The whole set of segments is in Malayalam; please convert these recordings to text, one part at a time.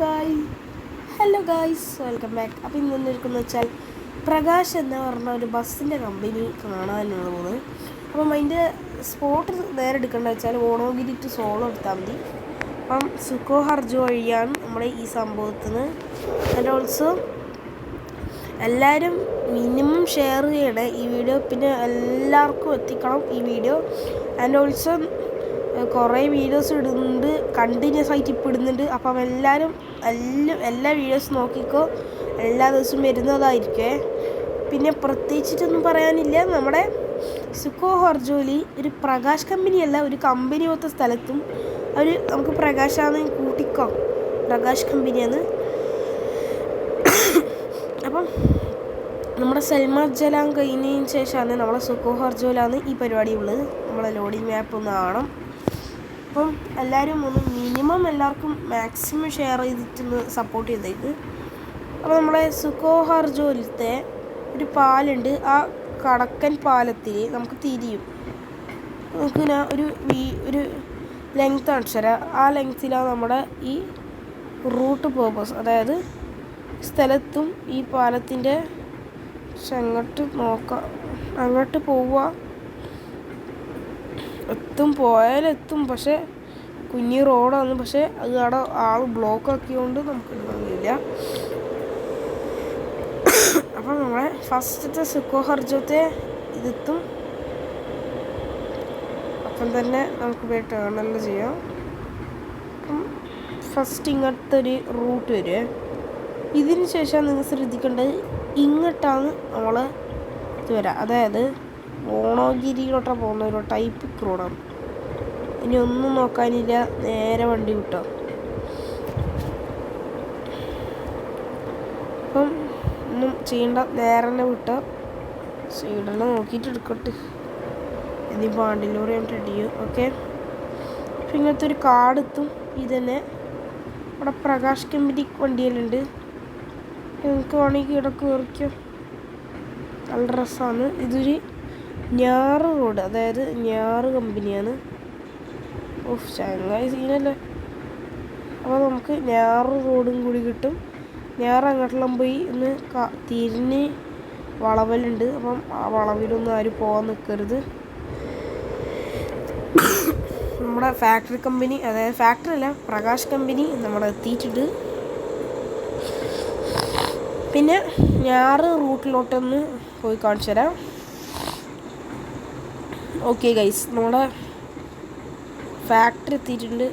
ഗായ് ഹലോ ഗായ്സ് വെൽക്കം ബാക്ക് അപ്പോൾ ഇന്ന് വന്നിരിക്കുന്നത് വെച്ചാൽ പ്രകാശ് എന്ന് പറഞ്ഞ ഒരു ബസ്സിന്റെ കമ്പനി കാണാനാണ് പോകുന്നത്. അപ്പം അതിന്റെ സ്പോട്ട് നേരെ എടുക്കേണ്ടത് വെച്ചാൽ ഓണോഗിരി ടു സോളോ എടുത്താൽ മതി. അപ്പം സുഖോ ഹർജു വഴിയാണ് നമ്മുടെ ഈ സംഭവത്തിന്. ആൻഡ് ഓൾസോ എല്ലാവരും മിനിമം ഷെയർ ചെയ്യണേ ഈ വീഡിയോ പിന്നെ എല്ലാവർക്കും എത്തിക്കണം ഈ വീഡിയോ ആൻഡ് ഓൾസോ കുറേ വീഡിയോസ് ഇടുന്നുണ്ട് കണ്ടിന്യൂസ് ആയിട്ട് ഇപ്പോൾ ഇടുന്നുണ്ട്. അപ്പം എല്ലാവരും എല്ലാ എല്ലാ വീഡിയോസ് നോക്കിക്കോ. എല്ലാ ദിവസവും വരുന്നതായിരിക്കേ. പിന്നെ പ്രത്യേകിച്ചിട്ടൊന്നും പറയാനില്ല. നമ്മുടെ സുക്കോ ഹർജോലി ഒരു പ്രകാശ് കമ്പനിയല്ല ഒരു കമ്പനി പോലത്തെ സ്ഥലത്തും അവർ നമുക്ക് പ്രകാശാന്ന് കൂട്ടിക്കോ. പ്രകാശ് കമ്പനിയാണ്. അപ്പം നമ്മുടെ സൽമാ ജലാം കഴിഞ്ഞതിന് ശേഷമാണ് നമ്മളെ സുക്കോ ഹർജോലാണ് ഈ പരിപാടി ഉള്ളത്. നമ്മളെ ലോഡിംഗ് മാപ്പ് ഒന്ന് കാണാം അപ്പം എല്ലാവരും ഒന്ന് മിനിമം എല്ലാവർക്കും മാക്സിമം ഷെയർ ചെയ്തിട്ടൊന്ന് സപ്പോർട്ട് ചെയ്തേക്ക്. അപ്പോൾ നമ്മളെ സുക്കോ ഹർജോലത്തെ ഒരു പാലുണ്ട്. ആ കടക്കൻ പാലത്തിൽ നമുക്ക് തിരിയും. നമുക്ക് ഒരു വീ ഒരു ലെങ്ത് അക്ഷര ആ ലെങ്ത്തിലാണ് നമ്മുടെ ഈ റൂട്ട് പേർപ്പസ് അതായത് സ്ഥലത്തും ഈ പാലത്തിന്റെ പക്ഷെ അങ്ങോട്ട് നോക്കാം അങ്ങോട്ട് പോവുക എത്തും പോയാലെത്തും പക്ഷേ കുഞ്ഞി റോഡാണ് പക്ഷെ അത് അവിടെ ആൾ ബ്ലോക്ക് ആക്കിയതുകൊണ്ട് നമുക്ക് എടുക്കാൻ കഴിയില്ല അപ്പം നമ്മളെ ഫസ്റ്റത്തെ സുക്കോ ഹർജത്തെ ഇതെത്തും. അപ്പം തന്നെ നമുക്ക് പോയി ടേണല്ല ചെയ്യാം. അപ്പം ഫസ്റ്റ് ഇങ്ങനത്തെ ഒരു റൂട്ട് വരുവേ ഇതിന് ശേഷം നിങ്ങൾ ശ്രദ്ധിക്കേണ്ടത് ഇങ്ങോട്ടാണ് നമ്മൾ ഇത് വരാം. അതായത് ഓണോഗിരിയിലോട്ടാ പോകുന്ന ഒരു ടൈപ്പ് റോഡാണ് ഇനി ഒന്നും നോക്കാനില്ല. നേരെ വണ്ടി വിട്ടോ. അപ്പം ഒന്നും ചെയ്യണ്ട. നേരെ തന്നെ വിട്ടോ. സൈഡെല്ലാം നോക്കിയിട്ട് എടുക്കട്ടെ. ഇനി പാണ്ടിലൂടെ ഞാൻ അടിയും ഓക്കെ അപ്പം ഇങ്ങനത്തെ ഒരു കാർഡ് എത്തും. ഇതന്നെ ഇവിടെ പ്രകാശ് കമ്പനി വണ്ടിയിലുണ്ട് നിങ്ങൾക്ക് വേണമെങ്കിൽ ഇവിടെ കയറിക്കോ നല്ല രസമാണ്. ഇതൊരു ഞാറ് റോഡ് അതായത് ഞാറ് കമ്പനിയാണ്. ഓഫ് ചങ്ങായി സീനല്ലേ. അപ്പോൾ നമുക്ക് ഞാറ് റോഡും കൂടി കിട്ടും. ഞാറ് അങ്ങോട്ടെല്ലാം പോയി ഇന്ന് തിരിഞ്ഞ് വളവലുണ്ട്. അപ്പം ആ വളവിലൊന്നും ആരും പോകാൻ നിൽക്കരുത് നമ്മുടെ ഫാക്ടറി കമ്പനി അതായത് ഫാക്ടറി അല്ല പ്രകാശ് കമ്പനി നമ്മുടെ എത്തിയിട്ടുണ്ട്. പിന്നെ ഞാറ് റൂട്ടിലോട്ടൊന്ന് പോയി കാണിച്ചു തരാം ഓക്കെ ഗൈസ് നമ്മുടെ ഫാക്ടറി എത്തിയിട്ടുണ്ട്.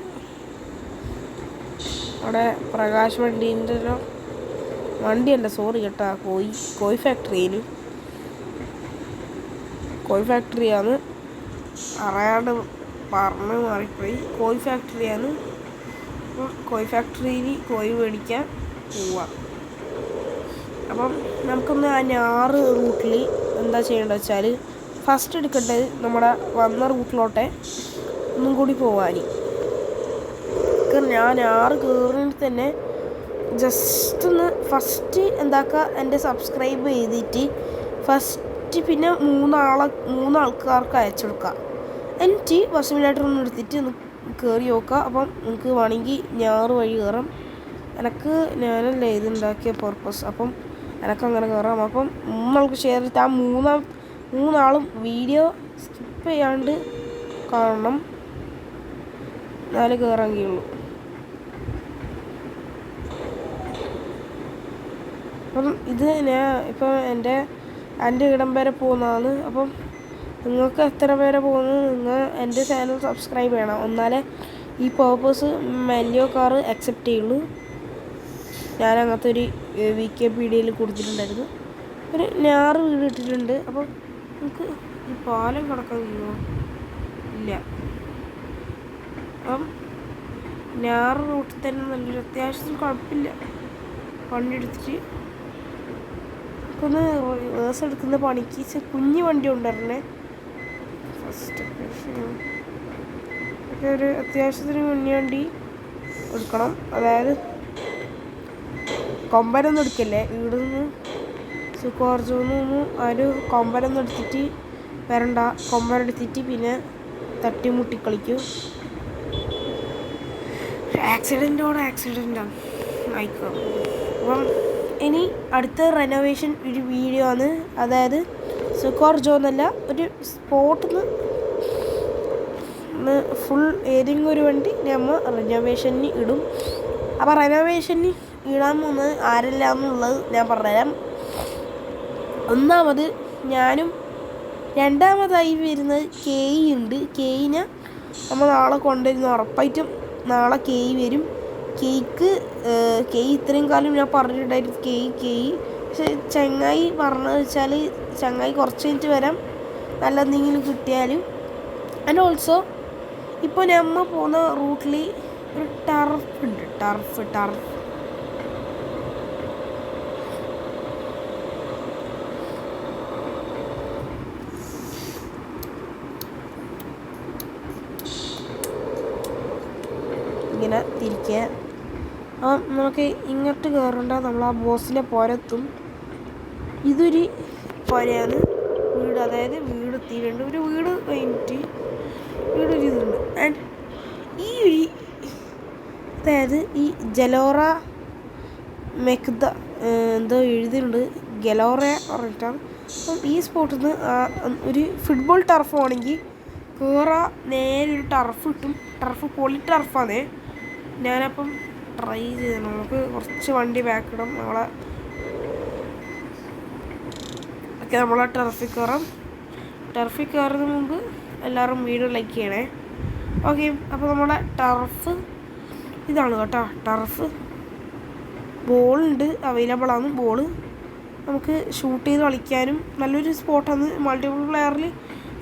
അവിടെ പ്രകാശ് വണ്ടീന്റെ വണ്ടിയല്ല സോറി കേട്ടാ. കോയി കോയി ഫാക്ടറിയിൽ കോയി ഫാക്ടറിയാണ് അറിയാണ്ട് പറഞ്ഞ് മാറിപ്പോയി. കോയി ഫാക്ടറിയാണ് കോയി ഫാക്ടറിയിൽ കോയി മേടിക്കാൻ പോവാം. അപ്പം നമുക്കൊന്ന് ആ ഞാറ് റൂട്ടിൽ എന്താ ചെയ്യേണ്ടത് വെച്ചാൽ ഫസ്റ്റ് എടുക്കേണ്ടത് നമ്മുടെ വന്ന റൂട്ടിലോട്ടെ ഒന്നും കൂടി പോവാൻ ഞാൻ ആറ് കയറിയിട്ട് തന്നെ ജസ്റ്റ് ഒന്ന് ഫസ്റ്റ് എന്താക്കുക എന്റെ സബ്സ്ക്രൈബ് ചെയ്തിട്ട് ഫസ്റ്റ് പിന്നെ മൂന്നാളെ മൂന്നാൾക്കാർക്ക് അയച്ചു കൊടുക്കുക എന്നിട്ട് ബസ് സിമുലേറ്റർ ഒന്ന് എടുത്തിട്ട് ഒന്ന് കയറി നോക്കുക അപ്പം നിങ്ങൾക്ക് വേണമെങ്കിൽ ഞാറ് വഴി കയറാം എനിക്ക് ഞാനല്ലേ ഇത് ഉണ്ടാക്കിയ പർപ്പസ് അപ്പം എനക്ക് അങ്ങനെ കയറാം അപ്പം മൂന്നാൾക്ക് ഷെയർ ചെയ്തിട്ട് ആ മൂന്നാം മൂന്നാളും വീഡിയോ സ്കിപ്പ് ചെയ്യാണ്ട് കാണണം. എന്നാലേ കയറാൻ അപ്പം ഇത് ഞാൻ ഇപ്പം എന്റെ എന്റെ ഇടം വരെ പോകുന്നതാണ് അപ്പം നിങ്ങൾക്ക് എത്ര പേരെ പോകുന്നു? നിങ്ങൾ എന്റെ ചാനൽ സബ്സ്ക്രൈബ് ചെയ്യണം. എന്നാലേ ഈ പേർപ്പസ് മെല്ലിയോ കാർ അക്സെപ്റ്റ് ചെയ്യുള്ളൂ. ഞാൻ അങ്ങനത്തെ ഒരു വി കെ പി ഡിയിൽ കൊടുത്തിട്ടുണ്ടായിരുന്നു. ഒരു ഞാറ് വീട് ഇട്ടിട്ടുണ്ട്. അപ്പം നമുക്ക് ഈ പാലം കഴിയുമോ? ഇല്ല. അപ്പം ഞാറ് റൂട്ടിൽ തന്നെ നല്ലൊരു അത്യാവശ്യത്തിന് കുഴപ്പമില്ല. വണ്ടി എടുത്തിട്ട് ഒന്ന് റിവേഴ്സ് എടുക്കുന്ന പണിക്ക് കുഞ്ഞു വണ്ടി ഉണ്ടായിരുന്നേ ഫസ്റ്റ് ഒക്കെ ഒരു അത്യാവശ്യത്തിന് കുഞ്ഞു വണ്ടി എടുക്കണം. അതായത് കൊമ്പനൊന്നും എടുക്കല്ലേ? ഇവിടെ നിന്ന് സുക്കോർജൊന്നും ഒരു കൊമ്പനൊന്നും എടുത്തിട്ട് വരണ്ട. കൊമ്പനെടുത്തിട്ട് പിന്നെ തട്ടിമുട്ടി കളിക്കും ആക്സിഡന്റോട് ആക്സിഡന്റാണ് ആയിക്കോ. അപ്പം ഇനി അടുത്ത റെനോവേഷൻ ഒരു വീഡിയോ ആണ്. അതായത് സുക്കോർ ജോ എന്നല്ല ഒരു സ്പോട്ട് നിന്ന് ഫുൾ ഏതെങ്കിലും ഒരു വണ്ടി നമ്മൾ റെനോവേഷന് ഇടും. അപ്പോൾ റെനോവേഷന് ഇടാൻ പോകുന്നത് ആരെല്ലാം എന്നുള്ളത് ഞാൻ പറഞ്ഞുതരാം. ഒന്നാമത് ഞാനും രണ്ടാമതായി വരുന്നത് കെയ് ഉണ്ട് കെയിനെ നമ്മൾ നാളെ കൊണ്ടുവരുന്ന ഉറപ്പായിട്ടും നാളെ കെയ് വരും. കേക്ക് കെയ് ഇത്രയും കാലം ഞാൻ പറഞ്ഞിട്ടുണ്ടായിരുന്നു. കെയ് കെയ്. പക്ഷെ ചങ്ങായി പറഞ്ഞത് വെച്ചാൽ ചങ്ങായി കുറച്ച് കഴിഞ്ഞിട്ട് വരാം. നല്ല എന്തെങ്കിലും കിട്ടിയാലും. ആൻഡ് ഓൾസോ ഇപ്പോൾ നമ്മ പോകുന്ന റൂട്ടിൽ ഒരു ടർഫ് ഉണ്ട്. ടർഫ് ടർഫ് തിരിക്കുക അപ്പം നമുക്ക് ഇങ്ങോട്ട് കയറേണ്ട നമ്മൾ ആ ബോസിലെ പുരത്തും. ഇതൊരു പുരയാണ്. വീട് അതായത് വീട് എത്തിയിട്ടുണ്ട്. ഒരു വീട് കഴിഞ്ഞിട്ട് വീടൊരു ഇതുണ്ട്. ആൻഡ് ഈ ഒരു അതായത് ഈ ജലോറ മെക്ത എന്തോ എഴുതിയിട്ടുണ്ട്. ഗലോറ പറഞ്ഞിട്ടാണ്. അപ്പം ഈ സ്പോട്ടിൽ നിന്ന് ഒരു ഫുട്ബോൾ ടർഫ് ആണെങ്കിൽ കയറാ നേരെ ഒരു ടർഫ് കിട്ടും. ടർഫ് പൊളി ടർഫാണ് ഞാനപ്പം ട്രൈ ചെയ്തു നമുക്ക് കുറച്ച് വണ്ടി ബാക്ക് ഇടാം. നമ്മളെ ഓക്കെ നമ്മളെ ടർഫിൽ കയറാം ടർഫിൽ കയറുന്നതിന് മുമ്പ് എല്ലാവരും വീഡിയോ ലൈക്ക് ചെയ്യണേ. ഓക്കെ അപ്പോൾ നമ്മളെ ടർഫ് ഇതാണ് കേട്ടോ. ടർഫ് ബോളുണ്ട് അവൈലബിൾ ആണ്. ബോൾ നമുക്ക് ഷൂട്ട് ചെയ്ത് കളിക്കാനും നല്ലൊരു സ്പോട്ടാണ് മൾട്ടിപ്പിൾ പ്ലെയറിൽ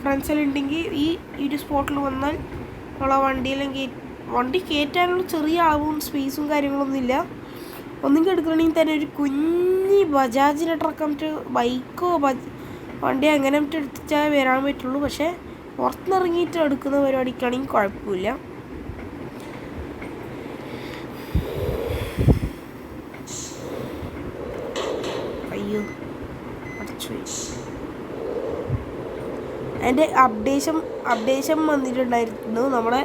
ഫ്രണ്ട്സെല്ലാം ഉണ്ടെങ്കിൽ ഈ ഒരു സ്പോട്ടിൽ വന്നാൽ നമ്മളെ വണ്ടിയിലും കേ വണ്ടി കയറ്റാനുള്ള ചെറിയ അളവും സ്പേസും കാര്യങ്ങളൊന്നും ഇല്ല. ഒന്നെങ്കിൽ എടുക്കണമെങ്കിൽ തന്നെ ഒരു കുഞ്ഞി ബജാജിനെ ട്രക്ക് മറ്റു ബൈക്കോ ബജ് വണ്ടി അങ്ങനെ മറ്റു എടുത്താൽ വരാൻ പറ്റുള്ളൂ. പക്ഷേ പുറത്തുനിന്നിറങ്ങിയിട്ട് എടുക്കുന്ന പരിപാടിക്കാണെങ്കിൽ കുഴപ്പമില്ല. അയ്യോ എന്റെ അപ്ഡേഷൻ അപ്ഡേഷൻ വന്നിട്ടുണ്ടായിരുന്നു. നമ്മുടെ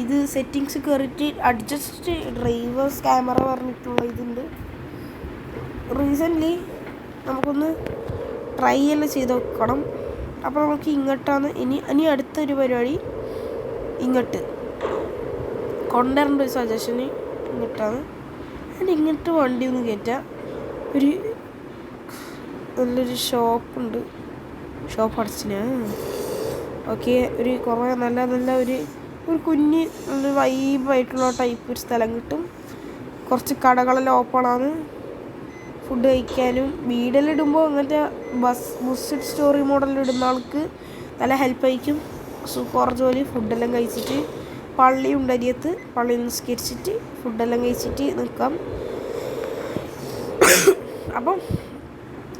ഇത് സെറ്റിങ്സ് കയറിയിട്ട് അഡ്ജസ്റ്റ് ഡ്രൈവേഴ്സ് ക്യാമറ പറഞ്ഞിട്ടുള്ള ഇതുണ്ട്. റീസെന്റ്ലി നമുക്കൊന്ന് ട്രൈ എല്ലാം ചെയ്ത് നോക്കണം. അപ്പോൾ നമുക്ക് ഇങ്ങോട്ടാണ്. ഇനി ഇനി അടുത്തൊരു പരിപാടി ഇങ്ങോട്ട്. കൊണ്ടുവരേണ്ട ഒരു സജഷന് ഇങ്ങോട്ടാണ്. അതിന്റെ ഇങ്ങോട്ട് വണ്ടി ഒന്ന് കയറ്റാം. ഒരു നല്ലൊരു ഷോപ്പുണ്ട് ഷോപ്പ് അടച്ചിന്. ഓക്കെ ഒരു കുറേ നല്ല നല്ല ഒരു ഒരു കുഞ്ഞ് ഒരു വൈബായിട്ടുള്ള ടൈപ്പ് ഒരു സ്ഥലം കിട്ടും. കുറച്ച് കടകളെല്ലാം ഓപ്പണാണ് ഫുഡ് കഴിക്കാനും വീടിലിടുമ്പോൾ അങ്ങനത്തെ ബസ് ബസ് സ്റ്റോറി മോഡലിൽ ഇടുന്ന ആൾക്ക് നല്ല ഹെൽപ്പ് ആയിരിക്കും. സൂപ്പർ ജോലി ഫുഡെല്ലാം കഴിച്ചിട്ട് പള്ളി ഉണ്ട് അരിയത്ത് പള്ളി നിസ്കരിച്ചിട്ട് ഫുഡെല്ലാം കഴിച്ചിട്ട് നിൽക്കാം. അപ്പം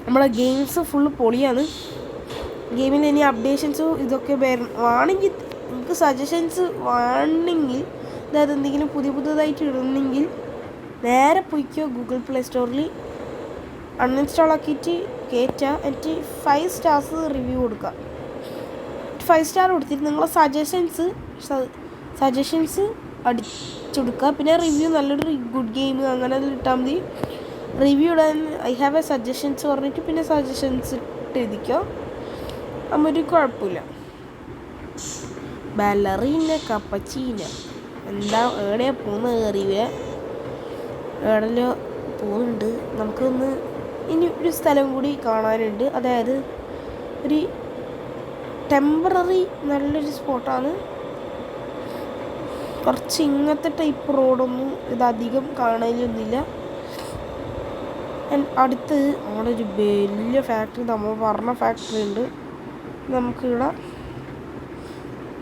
നമ്മുടെ ഗെയിംസ് ഫുള്ള് പൊളിയാണ്. ഗെയിമിൽ ഇനി അപ്ഡേഷൻസും ഇതൊക്കെ വരണം വേണമെങ്കിൽ നിങ്ങൾക്ക് സജഷൻസ് വേണമെങ്കിൽ അതായത് എന്തെങ്കിലും പുതിയ പുതിയതായിട്ട് ഇടുന്നെങ്കിൽ നേരെ പോയിക്കോ ഗൂഗിൾ പ്ലേ സ്റ്റോറിൽ അൺഇൻസ്റ്റാൾ ആക്കിയിട്ട് കയറ്റുക എന്നിട്ട് ഫൈവ് സ്റ്റാർസ് റിവ്യൂ കൊടുക്കുക ഫൈവ് സ്റ്റാർ കൊടുത്തിട്ട് നിങ്ങളെ സജഷൻസ് സജഷൻസ് അടിച്ചെടുക്കുക പിന്നെ റിവ്യൂ നല്ലൊരു ഗുഡ് ഗെയിം അങ്ങനെ ഇട്ടാൽ മതി. റിവ്യൂ ഇടാൻ ഐ ഹാവ് എ സജഷൻസ് പറഞ്ഞിട്ട് പിന്നെ സജഷൻസ് ഇട്ട് എഴുതിക്കോ. അമ്മ ഒരു കുഴപ്പമില്ല. ബലറീന കപ്പച്ചീന എന്താ എവിടെയാ പോകുന്നത് അറിയില്ല എവിടെല്ലോ പോകുന്നുണ്ട് നമുക്കൊന്ന് ഇനി ഒരു സ്ഥലം കൂടി കാണാനുണ്ട്. അതായത് ഒരു ടെമ്പററി നല്ലൊരു സ്പോട്ടാണ് കുറച്ച് ഇങ്ങനത്തെ ടൈപ്പ് റോഡൊന്നും ഇതധികം കാണാനൊന്നുമില്ല അടുത്ത് അവിടെ ഒരു വലിയ ഫാക്ടറി നമ്മൾ പറഞ്ഞ ഫാക്ടറി ഉണ്ട്. നമുക്കിവിടെ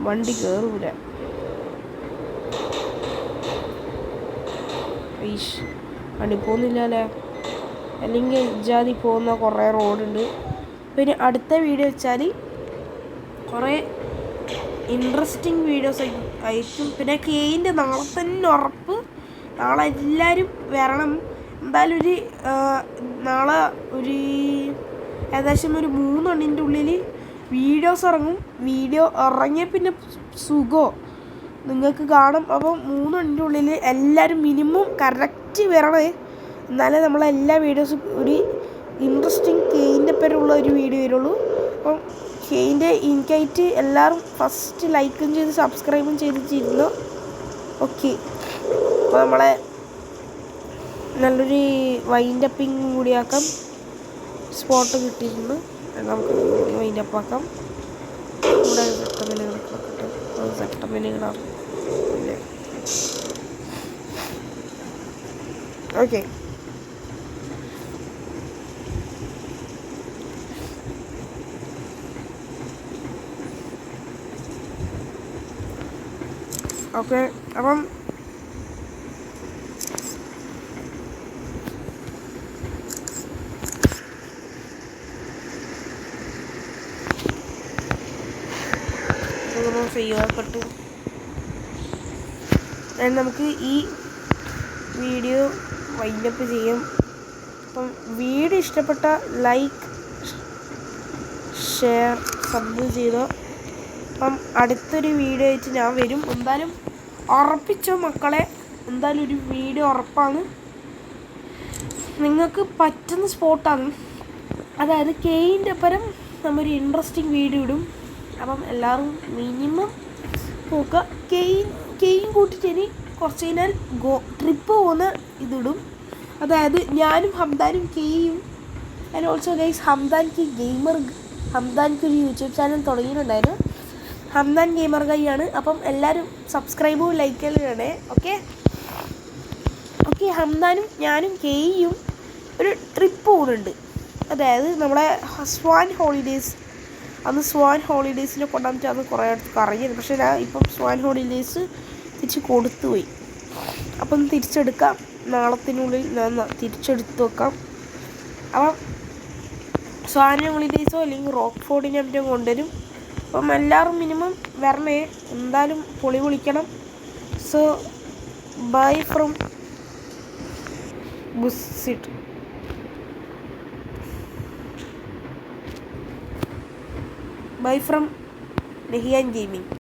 വണ്ടി കയറൂല വണ്ടി പോകുന്നില്ലല്ലേ? അല്ലെങ്കിൽ ജാതി പോകുന്ന കുറേ റോഡുണ്ട്. പിന്നെ അടുത്ത വീഡിയോ വെച്ചാൽ കുറേ ഇൻട്രസ്റ്റിംഗ് വീഡിയോസ് അയക്കും പിന്നെ കെയിന്റെ നാളെ തന്നെ ഉറപ്പ്. നാളെ എല്ലാവരും വരണം. എന്തായാലും ഒരു നാളെ ഒരു ഏകദേശം ഒരു മൂന്നെണ്ണിന്റെ ഉള്ളിൽ വീഡിയോസ് ഇറങ്ങും. വീഡിയോ ഇറങ്ങിയ പിന്നെ സുഖോ. നിങ്ങൾക്ക് കാണും. അപ്പോൾ മൂന്നെണ്ണിന്റെ ഉള്ളിൽ എല്ലാവരും മിനിമം കറക്റ്റ് വരണേ. എന്നാലേ നമ്മളെ എല്ലാ വീഡിയോസും ഒരു ഇൻട്രസ്റ്റിംഗ് കെയിന്റെ പേരുള്ള ഒരു വീഡിയോ വരുള്ളൂ. അപ്പം കെയിന്റെ എനിക്കായിട്ട് എല്ലാവരും ഫസ്റ്റ് ലൈക്കും ചെയ്ത് സബ്സ്ക്രൈബും ചെയ്തിട്ടിരുന്നു ഓക്കെ അപ്പോൾ നമ്മളെ നല്ലൊരു വൈൻഡ് അപ്പിങ് കൂടിയാക്കാം സ്പോട്ട് കിട്ടിയിരുന്നു നമുക്ക് വൈൻഡ് അപ്പ് ആക്കാം ഇവിടെ സെറ്റമിനുകളൊക്കെ കിട്ടും സെറ്റമിനുകളാണ് പിന്നെ ഓക്കെ. ഓക്കെ. അപ്പം ഇതൊന്ന് ചെയ്യുകപ്പെട്ടു നമുക്ക് ഈ വീഡിയോ വൈൻഡപ്പ് ചെയ്യാം. അപ്പം വീഡിയോ ഇഷ്ടപ്പെട്ട ലൈക്ക് ഷെയർ സബ് ചെയ്തോ. അപ്പം അടുത്തൊരു വീഡിയോ ആയിട്ട് ഞാൻ വരും. എന്തായാലും ഉറപ്പിച്ചോ മക്കളെ. എന്തായാലും ഒരു വീഡിയോ ഉറപ്പാണ്. നിങ്ങൾക്ക് പറ്റുന്ന സ്പോട്ടാണ് അതായത് കെയിന്റെ പരം നമ്മൊരു ഇൻട്രസ്റ്റിംഗ് വീഡിയോ ഇടും. അപ്പം എല്ലാവരും മിനിമം നോക്കുക കെയിൻ കെയിൻ കൂട്ടിയിട്ട് കുറച്ച് കഴിഞ്ഞാൽ ഗോ ട്രിപ്പ് പോകുന്ന ഇതിടും. അതായത് ഞാനും ഹംദാനും കെയും and also guys Hamdan K gamer ഹംദാൻക്ക് ഒരു യൂട്യൂബ് ചാനൽ തുടങ്ങിയിട്ടുണ്ടായിരുന്നു. ഹംദാൻ ഗെയിമർ കൈയാണ് അപ്പം എല്ലാവരും സബ്സ്ക്രൈബും ലൈക്ക് ചെയ്യണേ ഓക്കെ ഓക്കെ ഹംദാനും ഞാനും കെയും ഒരു ട്രിപ്പ് പോകുന്നുണ്ട്. അതായത് നമ്മുടെ ഹസ്വാൻ ഹോളിഡേയ്സ് അന്ന് സ്വാൻ ഹോളിഡേയ്സിനെ കൊണ്ടാന്നിട്ട് അന്ന് കുറേ അടുത്ത് കറങ്ങിയത്. പക്ഷേ ഞാൻ ഇപ്പം സ്വാൻ ഹോളിഡേയ്സ് തിരിച്ച് കൊടുത്തു പോയി. അപ്പം തിരിച്ചെടുക്കാം. നാളത്തിനുള്ളിൽ ഞാൻ തിരിച്ചെടുത്ത് വെക്കാം. അപ്പം സ്വാൻ ഹോളിഡേയ്സോ അല്ലെങ്കിൽ റോക്ക് ഫോർഡിനെ മറ്റും കൊണ്ടുവരും. അപ്പം എല്ലാവരും മിനിമം വരണേ. എന്തായാലും പൊളി വിളിക്കണം സോ ബൈ ഫ്രം ബുസിറ്റ് ബൈ ഫ്രം നെഹിയാൻ ഗെയിമിംഗ്